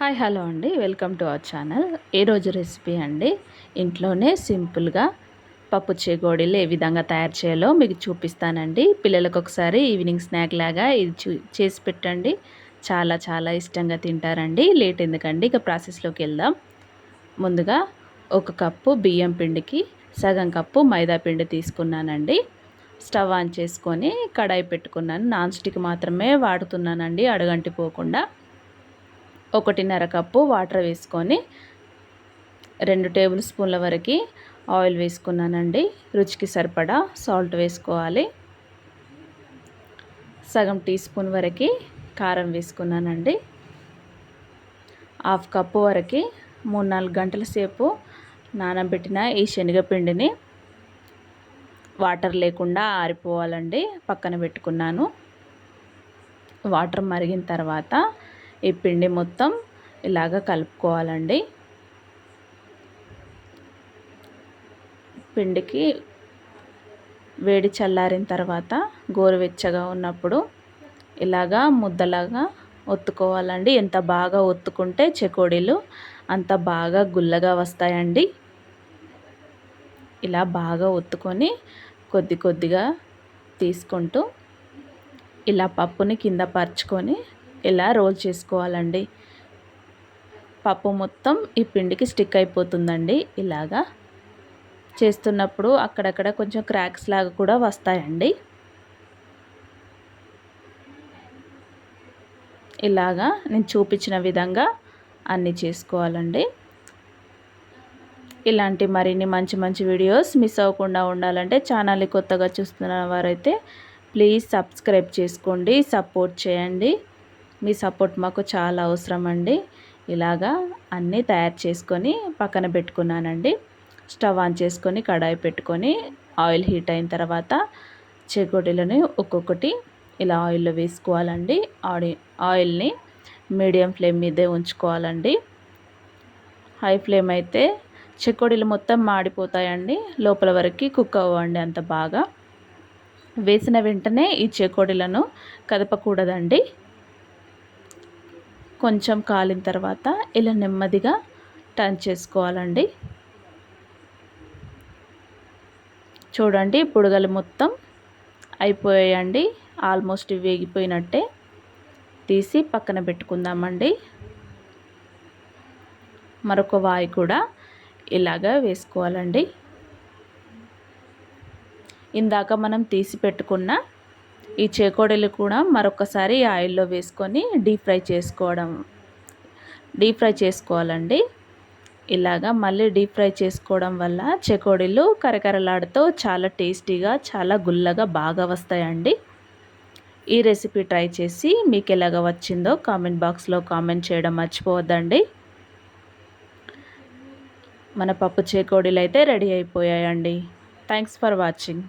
Hi hello అండి. Welcome to our channel. ఈరోజు recipe అండి? ఇంట్లోనే సింపుల్గా పప్పు చేగోడీలు ఏ విధంగా తయారు చేయాలో మీకు చూపిస్తానండి. పిల్లలకు ఒకసారి ఈవినింగ్ స్నాక్ లాగా ఇది చూ చేసి పెట్టండి. చాలా చాలా ఇష్టంగా తింటారండి. లేట్ ఎందుకండి? ఇక ప్రాసెస్లోకి వెళ్దాం. ముందుగా ఒక కప్పు బియ్యం పిండికి సగం కప్పు మైదా పిండి తీసుకున్నానండి. స్టవ్ ఆన్ చేసుకొని కడాయి పెట్టుకున్నాను. నాన్ స్టిక్ మాత్రమే వాడుతున్నానండి. అడగంటి పోకుండా. ఒకటిన్నర కప్పు వాటర్ వేసుకొని రెండు టేబుల్ స్పూన్ల వరకు ఆయిల్ వేసుకున్నానండి. రుచికి సరిపడా సాల్ట్ వేసుకోవాలి. సగం టీ స్పూన్ వరకు కారం వేసుకున్నానండి. హాఫ్ కప్పు వరకు మూడు నాలుగు గంటల సేపు నానబెట్టిన ఈ శనగపిండిని వాటర్ లేకుండా ఆరిపోవాలండి. పక్కన పెట్టుకున్నాను. వాటర్ మరిగిన తర్వాత ఈ పిండి మొత్తం ఇలాగ కలుపుకోవాలండి. పిండికి వేడి చల్లారిన తర్వాత గోరువెచ్చగా ఉన్నప్పుడు ఇలాగా ముద్దలాగా ఒత్తుకోవాలండి. ఎంత బాగా ఒత్తుకుంటే చెకోడీలు అంత బాగా గుల్లగా వస్తాయండి. ఇలా బాగా ఒత్తుకొని కొద్ది కొద్దిగా తీసుకుంటూ ఇలా పప్పుని కింద పరుచుకొని ఇలా రోల్ చేసుకోవాలండి? పప్పు మొత్తం ఈ పిండికి స్టిక్ అయిపోతుందండి. ఇలాగా చేస్తున్నప్పుడు అక్కడక్కడ కొంచెం క్రాక్స్ లాగా కూడా వస్తాయండి. ఇలాగా నేను చూపించిన విధంగా అన్నీ చేసుకోవాలండి. ఇలాంటి మరిన్ని మంచి మంచి వీడియోస్ మిస్ అవ్వకుండా ఉండాలంటే ఛానల్ని కొత్తగా చూస్తున్న వారైతే ప్లీజ్ సబ్స్క్రైబ్ చేసుకోండి సపోర్ట్ చేయండి. మీ సపోర్ట్ మాకు చాలా అవసరం అండి ఇలాగా అన్నీ తయారు చేసుకొని పక్కన పెట్టుకున్నానండి. స్టవ్ ఆన్ చేసుకొని కడాయి పెట్టుకొని ఆయిల్ హీట్ అయిన తర్వాత చెకోడీలని ఒక్కొక్కటి ఇలా ఆయిల్లో వేసుకోవాలండి. ఆడి ఆయిల్ని మీడియం ఫ్లేమ్ మీదే ఉంచుకోవాలండి. హై ఫ్లేమ్ అయితే చెకోడీలు మొత్తం మాడిపోతాయండి. లోపల వరకు కుక్ అవ్వండి అంత బాగా. వేసిన వెంటనే ఈ చెకోడీలను కదపకూడదండి. కొంచెం కాలిన తర్వాత ఇలా నెమ్మదిగా టర్న్ చేసుకోవాలండి. చూడండి పుడగలు మొత్తం అయిపోయాయండి. ఆల్మోస్ట్ వేగిపోయినట్టే తీసి పక్కన పెట్టుకుందామండి. మరొక వాయి కూడా ఇలాగా వేసుకోవాలండి. ఇందాక మనం తీసి పెట్టుకున్న ఈ చేకోడీలు కూడా మరొకసారి ఆయిల్లో వేసుకొని డీప్ ఫ్రై చేసుకోవడం డీప్ ఫ్రై చేసుకోవాలండి. ఇలాగా మళ్ళీ డీప్ ఫ్రై చేసుకోవడం వల్ల చెకోడీలు కరకరలాడుతూ చాలా టేస్టీగా చాలా గుల్లగా బాగా వస్తాయండి. ఈ రెసిపీ ట్రై చేసి మీకు ఎలాగ వచ్చిందో కామెంట్ బాక్స్లో కామెంట్ చేయడం మర్చిపోవద్దండి. మన పప్పు చేకోడీలు అయితే రెడీ అయిపోయాయండి. Thanks for watching.